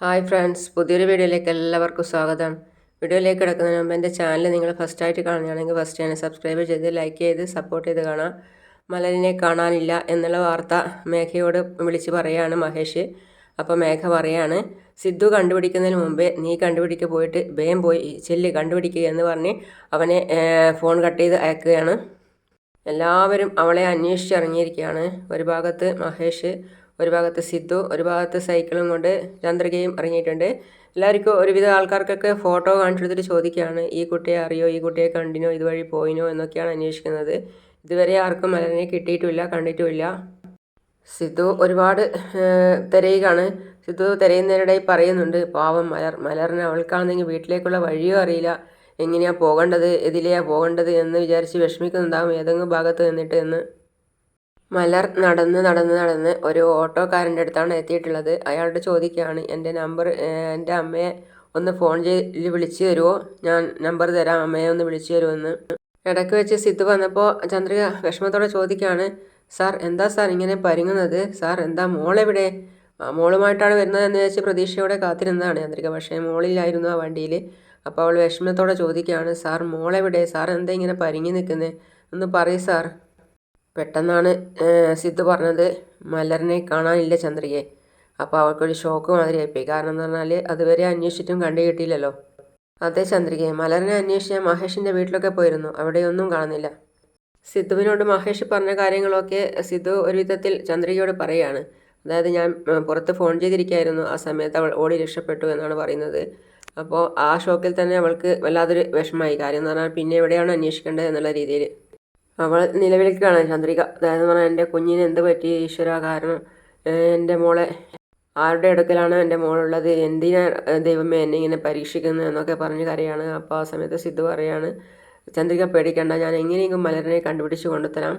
Hi friends പുതിയൊരു വീഡിയോയിലേക്ക് എല്ലാവർക്കും സ്വാഗതം. വീഡിയോയിലേക്ക് കിടക്കുന്നതിന് മുമ്പ് എന്റെ ചാനൽ നിങ്ങൾ ഫസ്റ്റായിട്ട് കാണുകയാണെങ്കിൽ ഫസ്റ്റ് ചാനൽ സബ്സ്ക്രൈബ് ചെയ്ത് ലൈക്ക് ചെയ്ത് സപ്പോർട്ട് ചെയ്ത് കാണാം. മലരിനെ കാണാനില്ല എന്നുള്ള വാർത്ത മേഘയോട് വിളിച്ച് പറയുകയാണ് മഹേഷ്. അപ്പോൾ മേഘ പറയാണ് സിദ്ധു കണ്ടുപിടിക്കുന്നതിന് മുമ്പേ നീ കണ്ടുപിടിക്ക പോയിട്ട് വേഗം പോയി ചെല്ല് കണ്ടുപിടിക്കുക എന്ന് പറഞ്ഞ് അവനെ ഫോൺ കട്ട് ചെയ്ത് അയക്കുകയാണ്. എല്ലാവരും അവളെ അന്വേഷിച്ചിറങ്ങിയിരിക്കുകയാണ് ഒരു ഭാഗത്ത് മഹേഷ് ഒരു ഭാഗത്ത് സിദ്ധു ഒരു ഭാഗത്ത് സൈക്കിളും കൊണ്ട് ചന്ദ്രികയും ഇറങ്ങിയിട്ടുണ്ട്. എല്ലാവർക്കും ഒരുവിധ ആൾക്കാർക്കൊക്കെ ഫോട്ടോ കാണിച്ചെടുത്തിട്ട് ചോദിക്കുകയാണ് ഈ കുട്ടിയെ അറിയോ? ഈ കുട്ടിയെ കണ്ടിനോ? ഇതുവഴി പോയിനോ? എന്നൊക്കെയാണ് അന്വേഷിക്കുന്നത്. ഇതുവരെ ആർക്കും മലനെ കിട്ടിയിട്ടുമില്ല കണ്ടിട്ടുമില്ല. സിദ്ധു ഒരുപാട് തിരയുകയാണ്. സിദ്ധു തിരയുന്നതിനിടെ പറയുന്നുണ്ട് പാവം മലർ മലറിന് അവൾക്കാണെങ്കിൽ വീട്ടിലേക്കുള്ള വഴിയോ അറിയില്ല. എങ്ങനെയാണ് പോകേണ്ടത്? എതിലെയാണ് പോകേണ്ടത്? എന്ന് വിചാരിച്ച് വിഷമിക്കുന്നുണ്ടാകും ഏതെങ്കിലും ഭാഗത്ത് നിന്നിട്ട് എന്ന്. മലർ നടന്ന് നടന്ന് നടന്ന് ഒരു ഓട്ടോക്കാരന്റെ അടുത്താണ് എത്തിയിട്ടുള്ളത്. അയാളുടെ ചോദിക്കുകയാണ് എന്റെ നമ്പർ എന്റെ അമ്മയെ ഒന്ന് ഫോൺ ചെയ്ത് വിളിച്ചു തരുമോ ഞാൻ നമ്പർ തരാം അമ്മയെ ഒന്ന് വിളിച്ചു തരുമെന്ന് ഇടയ്ക്ക് വെച്ച് സിദ്ധു വന്നപ്പോൾ ചന്ദ്രിക വിഷമത്തോടെ ചോദിക്കുകയാണ് സാർ എന്താ സാർ ഇങ്ങനെ പരുങ്ങുന്നത്? സാർ എന്താ മോളെവിടെ? മോളുമായിട്ടാണ് വരുന്നത് എന്ന് വെച്ച് പ്രതീക്ഷയോടെ കാത്തിരുന്നതാണ് ചന്ദ്രിക. പക്ഷേ മോളില്ലായിരുന്നു ആ വണ്ടിയിൽ. അപ്പോൾ അവൾ വിഷമത്തോടെ ചോദിക്കുകയാണ് സാർ മോളെവിടെ? സാർ എന്താ ഇങ്ങനെ പരുങ്ങി നിൽക്കുന്നത് ഒന്ന് പറയൂ സാർ. പെട്ടെന്നാണ് സിദ്ധു പറഞ്ഞത് മലറിനെ കാണാനില്ല ചന്ദ്രികയെ. അപ്പോൾ അവൾക്കൊരു ഷോക്ക് മാതിരിയായിപ്പോയി. കാരണം എന്ന് പറഞ്ഞാൽ അതുവരെ അന്വേഷിച്ചിട്ടും കണ്ടു കിട്ടിയില്ലല്ലോ. അതേ ചന്ദ്രികയെ മലറിനെ അന്വേഷിച്ച് മഹേഷിന്റെ വീട്ടിലൊക്കെ പോയിരുന്നു. അവിടെയൊന്നും കാണുന്നില്ല. സിദ്ധുവിനോട് മഹേഷ് പറഞ്ഞ കാര്യങ്ങളൊക്കെ സിദ്ധു ഒരു വിധത്തിൽ ചന്ദ്രികയോട് പറയുകയാണ് അതായത് ഞാൻ പുറത്ത് ഫോൺ ചെയ്തിരിക്കുകയായിരുന്നു ആ സമയത്ത് അവൾ ഓടി രക്ഷപ്പെട്ടു എന്നാണ് പറയുന്നത്. അപ്പോൾ ആ ഷോക്കിൽ തന്നെ അവൾക്ക് വല്ലാതൊരു വിഷമമായി. കാര്യം എന്ന് പറഞ്ഞാൽ പിന്നെ എവിടെയാണ് അന്വേഷിക്കേണ്ടത് എന്നുള്ള രീതിയിൽ അവൾ നിലവിളിക്കുകയാണ് ചന്ദ്രിക അതായത് പറഞ്ഞാൽ എന്റെ കുഞ്ഞിന് എന്ത് പറ്റി? ഈശ്വര കാരണം എന്റെ മോളെ ആരുടെ അടുക്കലാണ് എന്റെ മോളുള്ളത്? എന്തിനാ ദൈവമേ എന്നെ ഇങ്ങനെ പരീക്ഷിക്കുന്നത് എന്നൊക്കെ പറഞ്ഞ് കരയാണ്. അപ്പോൾ ആ സമയത്ത് സിദ്ധു പറയാണ് ചന്ദ്രിക പേടിക്കണ്ട. ഞാൻ എങ്ങനെയെങ്കിലും മലരനെ കണ്ടുപിടിച്ച് കൊണ്ടുത്തരാം.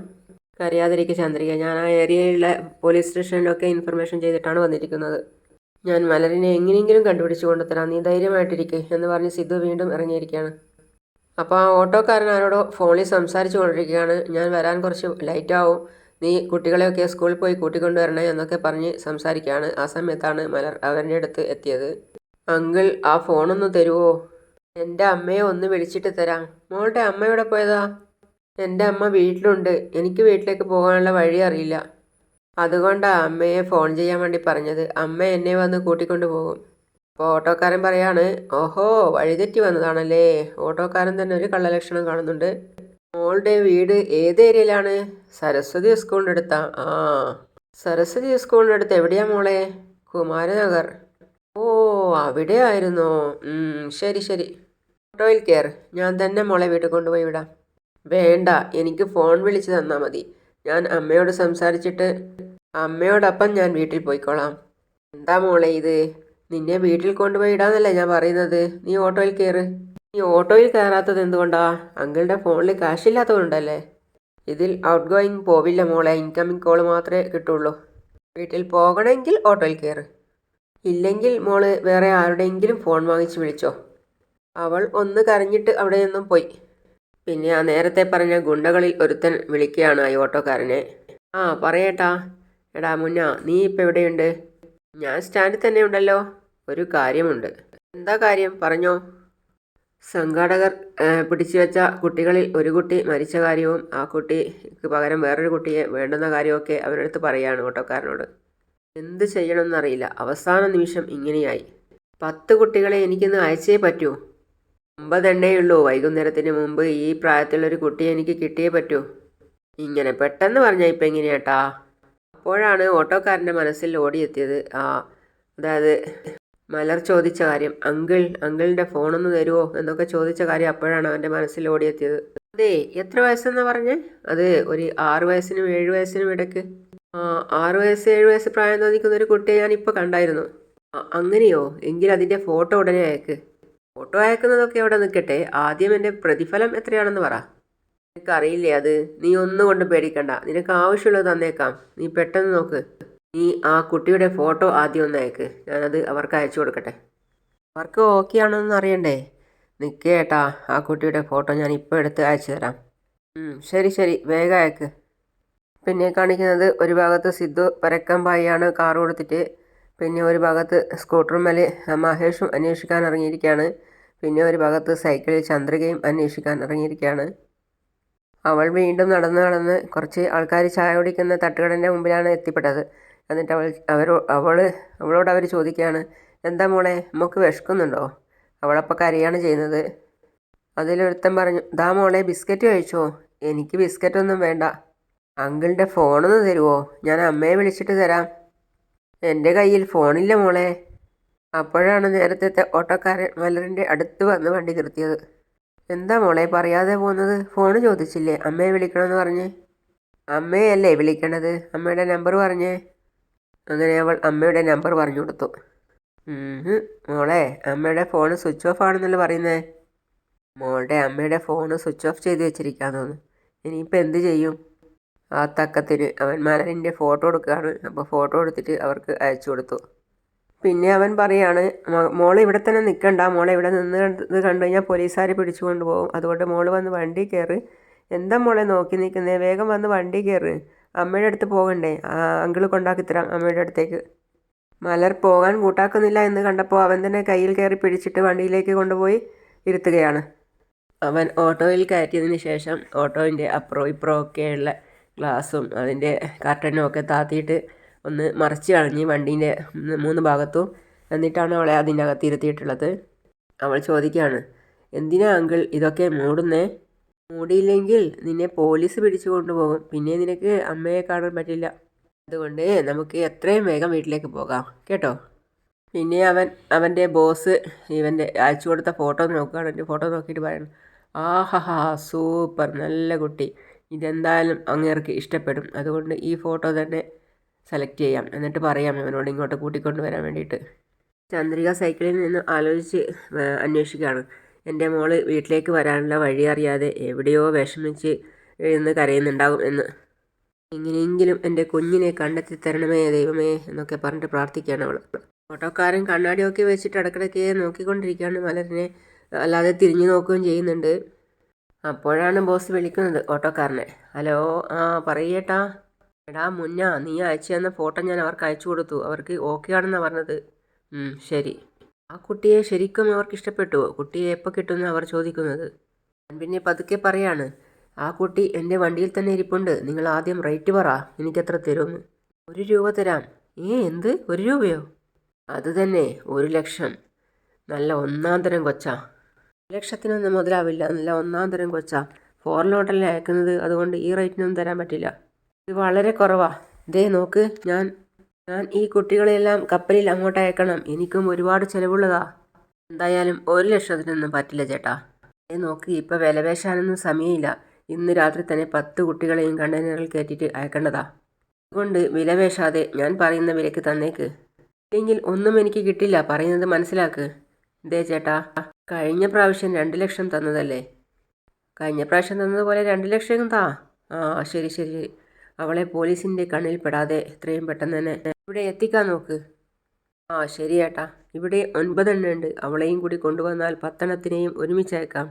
കരയാതിരിക്കുക ചന്ദ്രിക. ഞാൻ ആ ഏരിയയിലെ പോലീസ് സ്റ്റേഷനിലൊക്കെ ഇൻഫർമേഷൻ ചെയ്തിട്ടാണ് വന്നിരിക്കുന്നത്. ഞാൻ മലരിനെ എങ്ങനെയെങ്കിലും കണ്ടുപിടിച്ച് കൊണ്ടുത്തരാം. നീ ധൈര്യമായിട്ടിരിക്കേ എന്ന് പറഞ്ഞ് സിദ്ധു വീണ്ടും ഇറങ്ങിയിരിക്കുകയാണ്. അപ്പോൾ ആ ഓട്ടോക്കാരൻ ആരോടോ ഫോണിൽ സംസാരിച്ചു കൊണ്ടിരിക്കുകയാണ് ഞാൻ വരാൻ കുറച്ച് ലൈറ്റ് ആവും. നീ കുട്ടികളെയൊക്കെ സ്കൂളിൽ പോയി കൂട്ടിക്കൊണ്ടുവരണേ എന്നൊക്കെ പറഞ്ഞ് സംസാരിക്കുകയാണ്. ആ സമയത്താണ് മലർ അവരുടെ അടുത്ത് എത്തിയത്. അങ്കിൾ ആ ഫോണൊന്ന് തരുമോ എന്റെ അമ്മയെ ഒന്ന് വിളിച്ചിട്ട് തരാം. മോളുടെ അമ്മ എവിടെ പോയതാ? എന്റെ അമ്മ വീട്ടിലുണ്ട്. എനിക്ക് വീട്ടിലേക്ക് പോകാനുള്ള വഴി അറിയില്ല. അതുകൊണ്ടാണ് അമ്മയെ ഫോൺ ചെയ്യാൻ വേണ്ടി പറഞ്ഞത്. അമ്മ എന്നെ വന്ന് കൂട്ടിക്കൊണ്ടു പോകും അപ്പോൾ ഓട്ടോക്കാരൻ പറയാണ് ഓഹോ വഴിതെറ്റി വന്നതാണല്ലേ. ഓട്ടോക്കാരൻ തന്നെ ഒരു കള്ളലക്ഷണം കാണുന്നുണ്ട്. മോളുടെ വീട് ഏത് ഏരിയയിലാണ്? സരസ്വതി സ്കൂളിന്റെ അടുത്താ. ആ സരസ്വതി സ്കൂളിന്റെ അടുത്ത് എവിടെയാ മോളെ? കുമാരനഗർ. ഓ അവിടെ ആയിരുന്നോ ശരി ശരി. ഓട്ടോയിൽ കയർ ഞാൻ തന്നെ മോളെ വീട്ടിൽ കൊണ്ടുപോയി വിടാം. വേണ്ട എനിക്ക് ഫോൺ വിളിച്ച് തന്നാൽ മതി. ഞാൻ അമ്മയോട് സംസാരിച്ചിട്ട് അമ്മയോടൊപ്പം ഞാൻ വീട്ടിൽ പോയിക്കോളാം. എന്താ മോളെ ഇത്? നിന്നെ വീട്ടിൽ കൊണ്ടുപോയി ഇടാന്നല്ലേ ഞാൻ പറയുന്നത്. നീ ഓട്ടോയിൽ കയറ് നീ ഓട്ടോയിൽ കയറാത്തത് എന്തുകൊണ്ടാ? അങ്കിളുടെ ഫോണിൽ കാശില്ലാത്തതുകൊണ്ടല്ലേ? ഇതിൽ ഔട്ട് ഗോയിങ് പോവില്ല മോളെ. ഇൻകമിങ് കോൾ മാത്രമേ കിട്ടുള്ളൂ. വീട്ടിൽ പോകണമെങ്കിൽ ഓട്ടോയിൽ കയറ് ഇല്ലെങ്കിൽ മോൾ വേറെ ആരുടെയെങ്കിലും ഫോൺ വാങ്ങിച്ച് വിളിച്ചോ. അവൾ ഒന്ന് കരഞ്ഞിട്ട് അവിടെ നിന്നും പോയി. പിന്നെ ആ നേരത്തെ പറഞ്ഞ ഗുണ്ടകളിൽ ഒരുത്തൻ വിളിക്കുകയാണ് ഈ ഓട്ടോക്കാരനെ. ആ പറയേട്ടാ. എടാ മുന്ന നീ ഇപ്പം എവിടെയുണ്ട്? ഞാൻ സ്റ്റാൻഡിൽ തന്നെ ഉണ്ടല്ലോ. ഒരു കാര്യമുണ്ട്. എന്താ കാര്യം? പറഞ്ഞോ. സംഘാടകർ പിടിച്ചു വെച്ച കുട്ടികളിൽ ഒരു കുട്ടി മരിച്ച കാര്യവും ആ കുട്ടിക്ക് പകരം വേറൊരു കുട്ടിയെ വേണ്ടുന്ന കാര്യമൊക്കെ അവരടുത്ത് പറയുകയാണ് ഓട്ടോക്കാരനോട്. എന്ത് ചെയ്യണമെന്നറിയില്ല. അവസാന നിമിഷം ഇങ്ങനെയായി. പത്ത് കുട്ടികളെ എനിക്കിന്ന് അയച്ചേ പറ്റൂ? ഒമ്പതെണ്ണേ ഉള്ളൂ. വൈകുന്നേരത്തിന് മുമ്പ് ഈ പ്രായത്തിലൊരു കുട്ടിയെ എനിക്ക് കിട്ടിയേ പറ്റൂ. ഇങ്ങനെ പെട്ടെന്ന് പറഞ്ഞാൽ ഇപ്പം എങ്ങനെയാട്ടാ? അപ്പോഴാണ് ഓട്ടോക്കാരന്റെ മനസ്സിൽ ഓടിയെത്തിയത്. ആ അതായത് മലർ ചോദിച്ച കാര്യം അങ്കിൾ അങ്കിളിന്റെ ഫോണൊന്ന് തരുമോ എന്നൊക്കെ ചോദിച്ച കാര്യം അപ്പോഴാണ് അവന്റെ മനസ്സിൽ ഓടിയെത്തിയത്. അതെ എത്ര വയസ്സെന്നാ പറഞ്ഞേ? അത് ഒരു ആറു വയസ്സിനും ഏഴു വയസ്സിനും ഇടയ്ക്ക്. ആറ് വയസ്സ് ഏഴ് വയസ്സ് പ്രായം തോന്നിക്കുന്ന ഒരു കുട്ടിയെ ഞാൻ ഇപ്പോൾ കണ്ടായിരുന്നു. അങ്ങനെയോ? എങ്കിൽ അതിന്റെ ഫോട്ടോ ഉടനെ അയക്ക്. ഫോട്ടോ അയക്കുന്നതൊക്കെ അവിടെ നിൽക്കട്ടെ? ആദ്യം എന്റെ പ്രതിഫലം എത്രയാണെന്ന് പറ. നിനക്കറിയില്ലേ അത്? നീ ഒന്നും കൊണ്ട് പേടിക്കണ്ട. നിനക്ക് ആവശ്യമുള്ളത് തന്നേക്കാം. നീ പെട്ടെന്ന് നോക്ക്. നീ ആ കുട്ടിയുടെ ഫോട്ടോ ആദ്യം ഒന്ന് അയക്ക്. ഞാനത് അവർക്ക് അയച്ചു കൊടുക്കട്ടെ. അവർക്ക് ഓക്കെ ആണോന്ന് അറിയണ്ടേ? നിൽക്കേട്ടാ ആ കുട്ടിയുടെ ഫോട്ടോ ഞാൻ ഇപ്പോൾ എടുത്ത് അയച്ചു തരാം. ശരി ശരി. വേഗം അയക്ക്. പിന്നെ കാണിക്കുന്നത് ഒരു ഭാഗത്ത് സിദ്ധു പരക്കമ്പായിയാണ് കാർ കൊടുത്തിട്ട് പിന്നെ ഒരു ഭാഗത്ത് സ്കൂട്ടറുമ്മൽ മഹേഷും അന്വേഷിക്കാൻ ഇറങ്ങിയിരിക്കുകയാണ് പിന്നെ ഒരു ഭാഗത്ത് സൈക്കിളിൽ ചന്ദ്രികയും അന്വേഷിക്കാൻ ഇറങ്ങിയിരിക്കുകയാണ് അവൾ വീണ്ടും നടന്ന് നടന്ന് കുറച്ച് ആൾക്കാർ ചായ കുടിക്കുന്ന തട്ടുകടന്റെ മുമ്പിലാണ് എത്തിപ്പെട്ടത്. എന്നിട്ട് അവൾ അവർ അവൾ അവളോട് അവർ ചോദിക്കുകയാണ് എന്താ മോളെ നമുക്ക് വിശക്കുന്നുണ്ടോ? അവളപ്പോൾ കരയാണ് ചെയ്യുന്നത്. അതിലൊരുത്തൻ പറഞ്ഞു ദാ മോളെ ബിസ്ക്കറ്റ് കഴിച്ചോ? എനിക്ക് ബിസ്ക്കറ്റൊന്നും വേണ്ട. അങ്കിളിന്റെ ഫോണൊന്ന് തരുമോ ഞാൻ അമ്മയെ വിളിച്ചിട്ട് തരാം. എന്റെ കയ്യിൽ ഫോണില്ല മോളെ. അപ്പോഴാണ് നേരത്തെ ഓട്ടോക്കാരൻ മലറിന്റെ അടുത്ത് വന്ന് വണ്ടി നിർത്തിയത്. എന്താ മോളെ പറയാതെ പോകുന്നത്? ഫോൺ ചോദിച്ചില്ലേ അമ്മയെ വിളിക്കണമെന്ന് പറഞ്ഞ്? അമ്മയല്ലേ വിളിക്കണത്? അമ്മയുടെ നമ്പർ പറഞ്ഞേ. അങ്ങനെ അവൾ അമ്മയുടെ നമ്പർ പറഞ്ഞു കൊടുത്തു. മോളെ അമ്മയുടെ ഫോൺ സ്വിച്ച് ഓഫ് ആണെന്നല്ലേ പറയുന്നേ? മോളുടെ അമ്മയുടെ ഫോൺ സ്വിച്ച് ഓഫ് ചെയ്ത് വെച്ചിരിക്കാൻ തോന്നുന്നു ഇനിയിപ്പോൾ എന്ത് ചെയ്യും? ആ തക്കത്തിന് അവൻ മലരിന്റെ ഫോട്ടോ എടുക്കുകയാണ്. അപ്പോൾ ഫോട്ടോ എടുത്തിട്ട് അവർക്ക് അയച്ചു കൊടുത്തു. പിന്നെ അവൻ പറയാണ് മോളെ ഇവിടെ തന്നെ നിൽക്കണ്ട മോളെ ഇവിടെ നിന്ന് ഇത് കണ്ടു കഴിഞ്ഞാൽ പോലീസുകാർ പിടിച്ചു കൊണ്ടുപോകും. അതുകൊണ്ട് മോൾ വന്ന് വണ്ടി കയറ് എന്താ മോളെ നോക്കി നിൽക്കുന്നേ? വേഗം വന്ന് വണ്ടി കയറ് അമ്മയുടെ അടുത്ത് പോകണ്ടേ? അങ്കിൾ കൊണ്ടാക്കി തരാം അമ്മയുടെ അടുത്തേക്ക്. മലർ പോകാൻ കൂട്ടാക്കുന്നില്ല എന്ന് കണ്ടപ്പോൾ അവൻ തന്നെ കയ്യിൽ കയറി പിടിച്ചിട്ട് വണ്ടിയിലേക്ക് കൊണ്ടുപോയി ഇരുത്തുകയാണ്. അവൻ ഓട്ടോയിൽ കയറ്റിയതിന് ശേഷം ഓട്ടോയിന്റെ അപ്രോ ഇപ്രോ ഒക്കെയുള്ള ഗ്ലാസും അതിന്റെ കർട്ടനും ഒക്കെ താത്തിയിട്ട് ഒന്ന് മറിച്ച് കളഞ്ഞ് വണ്ടീന്റെ മൂന്ന് ഭാഗത്തും എന്നിട്ടാണ് അവളെ അതിന്റെ അകത്ത് ഇരുത്തിയിട്ടുള്ളത്. അവൾ ചോദിക്കുകയാണ് എന്തിനാ അങ്കിൾ ഇതൊക്കെ മൂടുന്നേ? മൂടിയില്ലെങ്കിൽ നിന്നെ പോലീസ് പിടിച്ചു കൊണ്ടുപോകും. പിന്നെ നിനക്ക് അമ്മയെ കാണാൻ പറ്റില്ല. അതുകൊണ്ട് നമുക്ക് എത്രയും വേഗം വീട്ടിലേക്ക് പോകാം. കേട്ടോ? പിന്നെ അവൻ അവന്റെ ബോസ് ഇവന്റെ അയച്ചു കൊടുത്ത ഫോട്ടോ നോക്കുകയാണ്. എന്റെ ഫോട്ടോ നോക്കിയിട്ട് പറയണം ആഹാ സൂപ്പർ നല്ല കുട്ടി. ഇതെന്തായാലും അങ്ങേർക്ക് ഇഷ്ടപ്പെടും. അതുകൊണ്ട് ഈ ഫോട്ടോ തന്നെ സെലക്ട് ചെയ്യാം. എന്നിട്ട് പറയാം ഇവനോട് ഇങ്ങോട്ട് കൂട്ടിക്കൊണ്ട് വരാൻ വേണ്ടിയിട്ട്. ചന്ദ്രിക സൈക്കിളിൽ നിന്ന് ആലോചിച്ച് അന്വേഷിക്കുകയാണ്. എന്റെ മോൾ വീട്ടിലേക്ക് വരാനുള്ള വഴി അറിയാതെ എവിടെയോ വിഷമിച്ച് എഴുന്ന് കരയുന്നുണ്ടാകും എന്ന്. എങ്ങനെയെങ്കിലും എന്റെ കുഞ്ഞിനെ കണ്ടെത്തി തരണമേ ദൈവമേ എന്നൊക്കെ പറഞ്ഞിട്ട് പ്രാർത്ഥിക്കുകയാണ് അവൾ ഓട്ടോക്കാരൻ കണ്ണാടിയൊക്കെ വെച്ചിട്ട് ഇടക്കിടയ്ക്ക് നോക്കിക്കൊണ്ടിരിക്കുകയാണ് മലരിനെ. അല്ലാതെ തിരിഞ്ഞു നോക്കുകയും ചെയ്യുന്നുണ്ട്. അപ്പോഴാണ് ബോസ് വിളിക്കുന്നത് ഓട്ടോക്കാരനെ. ഹലോ ആ പറയേട്ടാ. എടാ മുന്ന നീ അയച്ചു തന്ന ഫോട്ടോ ഞാൻ അവർക്ക് അയച്ചു കൊടുത്തു. അവർക്ക് ഓക്കെ ആണെന്നാണ് പറഞ്ഞത് ശരി. ആ കുട്ടിയെ ശരിക്കും അവർക്ക് ഇഷ്ടപ്പെട്ടു. കുട്ടിയെ എപ്പോൾ കിട്ടുമെന്ന് അവർ ചോദിക്കുന്നത്. ഞാൻ പിന്നെ പതുക്കെ പറയാണ് ആ കുട്ടി എന്റെ വണ്ടിയിൽ തന്നെ ഇരിപ്പുണ്ട്. നിങ്ങൾ ആദ്യം റേറ്റ് പറ. എനിക്കെത്ര തരുമെന്ന്. ഒരു രൂപ തരാം. ഏ എന്ത്? ഒരു രൂപയോ? അത് തന്നെ. ഒരു ലക്ഷം. നല്ല ഒന്നാം തരം കൊച്ചാ. ലക്ഷത്തിനൊന്നും മുതലാവില്ല. നല്ല ഒന്നാം തരം കൊച്ചാ. ഫോറിലോട്ടല്ലേ അയക്കുന്നത് അതുകൊണ്ട് ഈ റേറ്റിനൊന്നും തരാൻ പറ്റില്ല. ഇത് വളരെ കുറവാ. ഇതേ നോക്ക്. ഞാൻ ഞാൻ ഈ കുട്ടികളെല്ലാം കപ്പലിൽ അങ്ങോട്ട് അയക്കണം. എനിക്കും ഒരുപാട് ചിലവുള്ളതാ. എന്തായാലും ഒരു ലക്ഷത്തിനൊന്നും പറ്റില്ല ചേട്ടാ. ഏ നോക്കി ഇപ്പം വിലപേശാനൊന്നും സമയമില്ല. ഇന്ന് രാത്രി തന്നെ പത്ത് കുട്ടികളെയും കണ്ടെയ്നറിൽ കയറ്റിയിട്ട് അയക്കേണ്ടതാ. അതുകൊണ്ട് വിലപേശാതെ ഞാൻ പറയുന്ന വിലയ്ക്ക് തന്നേക്ക്. ഇല്ലെങ്കിൽ ഒന്നും എനിക്ക് കിട്ടില്ല. പറയുന്നത് മനസ്സിലാക്ക്. ദേ ചേട്ടാ കഴിഞ്ഞ പ്രാവശ്യം രണ്ട് ലക്ഷം തന്നതല്ലേ? കഴിഞ്ഞ പ്രാവശ്യം തന്നതുപോലെ രണ്ട് ലക്ഷം താ. ആ ശരി ശരി. അവളെ പോലീസിന്റെ കണ്ണിൽ പെടാതെ എത്രയും പെട്ടെന്ന് തന്നെ ഇവിടെ എത്തിക്കാൻ നോക്ക്. ആ ശരി ഏട്ടാ ഇവിടെ ഒൻപതെണ്ണം ഉണ്ട്. അവളെയും കൂടി കൊണ്ടുവന്നാൽ പത്തെണ്ണത്തിനെയും ഒരുമിച്ചയക്കാം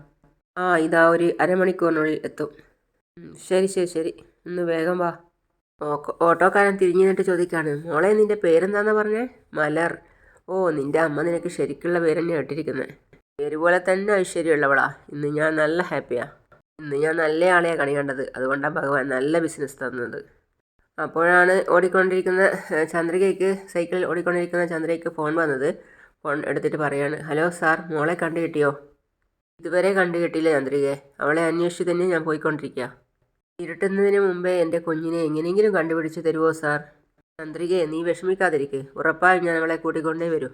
ആ ഇതാ ഒരു അരമണിക്കൂറിനുള്ളിൽ എത്തും. ശരി ശരി ശരി. ഒന്ന് വേഗം വാ. ഓട്ടോക്കാരൻ തിരിഞ്ഞു നിന്നിട്ട് ചോദിക്കാണ് മോളെ നിന്റെ പേരെന്താന്ന് പറഞ്ഞേ? മലർ. ഓ നിന്റെ അമ്മ നിനക്ക് ശരിക്കുള്ള പേര് തന്നെ ഇട്ടിരിക്കുന്നത് പേര് പോലെ തന്നെ ഐശ്വര്യമുള്ളവളാ. ഇന്ന് ഞാൻ നല്ല ഹാപ്പിയാ. ഇന്ന് ഞാൻ നല്ല ആളെയാണ് കണി കണ്ടത്. അതുകൊണ്ടാണ് ഭഗവാൻ നല്ല ബിസിനസ് തന്നത്. അപ്പോഴാണ് ഓടിക്കൊണ്ടിരിക്കുന്ന ചന്ദ്രികയ്ക്ക് സൈക്കിളിൽ ഓടിക്കൊണ്ടിരിക്കുന്ന ചന്ദ്രയ്ക്ക് ഫോൺ വന്നത്. ഫോൺ എടുത്തിട്ട് പറയാണ് ഹലോ സാർ മോളെ കണ്ടു കിട്ടിയോ ഇതുവരെ കണ്ടു കിട്ടിയില്ല ചന്ദ്രികയെ. അവളെ അന്വേഷിച്ച് തന്നെ ഞാൻ പോയിക്കൊണ്ടിരിക്കുക ഇരുട്ടുന്നതിന് മുമ്പേ എന്റെ കുഞ്ഞിനെ എങ്ങനെയെങ്കിലും കണ്ടുപിടിച്ച് തരുമോ സാർ? ചന്ദ്രികയെ നീ വിഷമിക്കാതിരിക്ക്. ഉറപ്പായും ഞാൻ അവളെ കൂട്ടിക്കൊണ്ടേ വരൂ.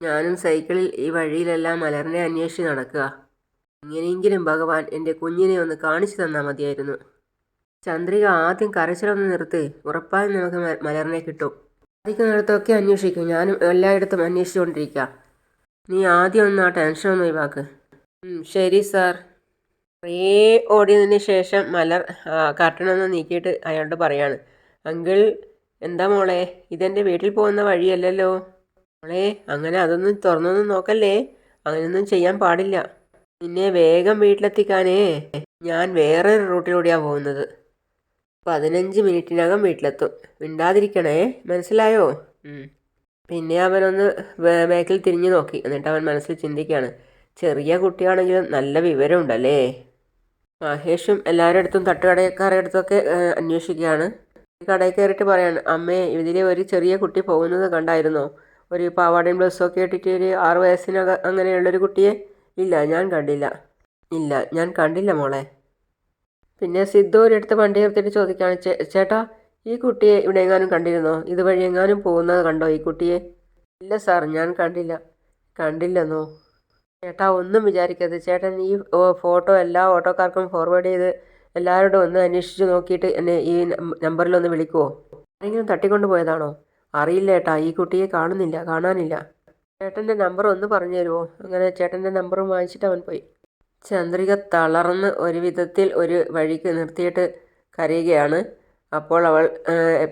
ഞാനും സൈക്കിളിൽ ഈ വഴിയിലെല്ലാം മലറിനെ അന്വേഷിച്ച് നടക്കുക. എങ്ങനെയെങ്കിലും ഭഗവാൻ എന്റെ കുഞ്ഞിനെ ഒന്ന് കാണിച്ചു തന്നാൽ മതിയായിരുന്നു. ചന്ദ്രിക ആദ്യം കരച്ചിലൊന്ന് നിർത്തി ഉറപ്പായും നമുക്ക് മലറിനെ കിട്ടും. സാധിക്കുന്നിടത്തൊക്കെ അന്വേഷിക്കും. ഞാനും എല്ലായിടത്തും അന്വേഷിച്ചുകൊണ്ടിരിക്കുക നീ ആദ്യം ഒന്ന് ആ ടെൻഷൻ ഒന്ന് ഒഴിവാക്ക്. ശരി സാർ കുറേ ഓടിയതിന് ശേഷം മലർ കർട്ടനൊന്ന് നീക്കിയിട്ട് അയാളോട് പറയാണ്. അങ്കിൾ എന്താ മോളെ? ഇതെന്റെ വീട്ടിൽ പോകുന്ന വഴിയല്ലല്ലോ? മോളെ അങ്ങനെ അതൊന്നും തുറന്നൊന്നും നോക്കല്ലേ? അങ്ങനെയൊന്നും ചെയ്യാൻ പാടില്ല. നിന്നെ വേഗം വീട്ടിലെത്തിക്കാനേ. ഞാൻ വേറൊരു റൂട്ടിലൂടെയാണ് പോകുന്നത്. പതിനഞ്ച് മിനിറ്റിനകം വീട്ടിലെത്തും. മിണ്ടാതിരിക്കണേ. മനസ്സിലായോ? പിന്നെ അവനൊന്ന് ബാക്കിൽ തിരിഞ്ഞു നോക്കി. എന്നിട്ട് അവൻ മനസ്സിൽ ചിന്തിക്കുകയാണ്. ചെറിയ കുട്ടിയാണെങ്കിലും നല്ല വിവരമുണ്ടല്ലേ? മഹേഷും എല്ലാവരുടെ അടുത്തും തട്ടുകടക്കാരുടെ അടുത്തൊക്കെ അന്വേഷിക്കുകയാണ്. കടയിൽ കയറിയിട്ട് പറയാണ് അമ്മേ ഇതിലെ ഒരു ചെറിയ കുട്ടി പോകുന്നത് കണ്ടായിരുന്നോ? ഒരു പാവാടയും ബ്ലൗസും ഒക്കെ ഇട്ടിട്ട് ഒരു ആറ് വയസ്സിനകം അങ്ങനെയുള്ളൊരു കുട്ടിയെ? ഇല്ല ഞാൻ കണ്ടില്ല. ഇല്ല ഞാൻ കണ്ടില്ല മോളെ. പിന്നെ സിദ്ധു ഒരിടത്ത് വണ്ടി നിർത്തിയിട്ട് ചോദിക്കുകയാണ് "ചേ- ചേട്ടാ ഈ കുട്ടിയെ ഇവിടെ എങ്ങാനും കണ്ടിരുന്നോ? ഇതുവഴി എങ്ങാനും പോകുന്നത് കണ്ടോ? ഈ കുട്ടിയെ? ഇല്ല സാർ ഞാൻ കണ്ടില്ല. കണ്ടില്ലെന്നോ? ചേട്ടാ ഒന്നും വിചാരിക്കരുത്. ചേട്ടൻ ഈ ഫോട്ടോ എല്ലാ ഓട്ടോക്കാർക്കും ഫോർവേഡ് ചെയ്ത് എല്ലാവരോടും ഒന്ന് അന്വേഷിച്ച് നോക്കിയിട്ട് എന്നെ ഈ നമ്പറിൽ നമ്പറിലൊന്ന് വിളിക്കുമോ ആരെങ്കിലും തട്ടിക്കൊണ്ട് പോയതാണോ? അറിയില്ല ഏട്ടാ ഈ കുട്ടിയെ കാണുന്നില്ല കാണാനില്ല. ചേട്ടന്റെ നമ്പർ ഒന്ന് പറഞ്ഞു തരുമോ അങ്ങനെ ചേട്ടന്റെ നമ്പറും വാങ്ങിച്ചിട്ട് അവൻ പോയി. ചന്ദ്രിക തളർന്ന് ഒരു വിധത്തിൽ ഒരു വഴിക്ക് നിർത്തിയിട്ട് കരയുകയാണ്. അപ്പോൾ അവൾ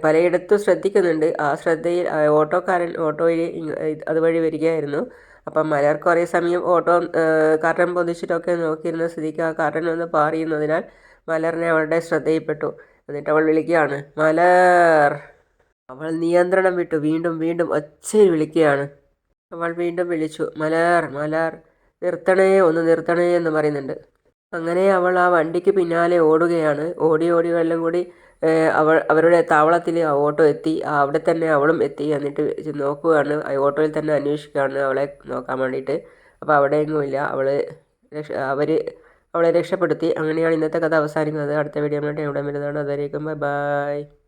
പലയിടത്തും ശ്രദ്ധിക്കുന്നുണ്ട്. ആ ശ്രദ്ധയിൽ ഓട്ടോക്കാരൻ ഓട്ടോയിൽ അതുവഴി വരികയായിരുന്നു. അപ്പം മലർ കുറേ സമയം ഓട്ടോ ഏഹ്, പൊതിച്ചിട്ടൊക്കെ നോക്കിയിരുന്ന സ്ഥിതിക്ക് ആ കർട്ടൻ ഒന്ന് പാറിയുന്നതിനാൽ മലറിനെ അവളുടെ ശ്രദ്ധയിൽപ്പെട്ടു. എന്നിട്ട് അവൾ വിളിക്കുകയാണ് മലർ! അവൾ നിയന്ത്രണം വിട്ടു. വീണ്ടും വീണ്ടും ഒച്ചയിൽ വിളിക്കുകയാണ്. അവൾ വീണ്ടും വിളിച്ചു മലർ മലർ! നിർത്തണേ ഒന്ന് നിർത്തണേ എന്ന് പറയുന്നുണ്ട്. അങ്ങനെ അവൾ ആ വണ്ടിക്ക് പിന്നാലെ ഓടുകയാണ്. ഓടി ഓടി എല്ലാം കൂടി അവൾ അവരുടെ താവളത്തിൽ ആ ഓട്ടോ എത്തി. അവിടെ തന്നെ അവളും എത്തി. എന്നിട്ട് നോക്കുകയാണ് ആ ഓട്ടോയിൽ തന്നെ അന്വേഷിക്കുകയാണ് അവളെ നോക്കാൻ വേണ്ടിയിട്ട്. അപ്പോൾ അവിടെ എങ്ങുമില്ല അവൾ രക്ഷ അവർ അവളെ രക്ഷപ്പെടുത്തി. അങ്ങനെയാണ് ഇന്നത്തെ കഥ അവസാനിക്കുന്നത്. അടുത്ത വീഡിയോ ആയിട്ട് ഇവിടെ വരുന്നതാണ്? അതുവരേക്കും. Bye bye.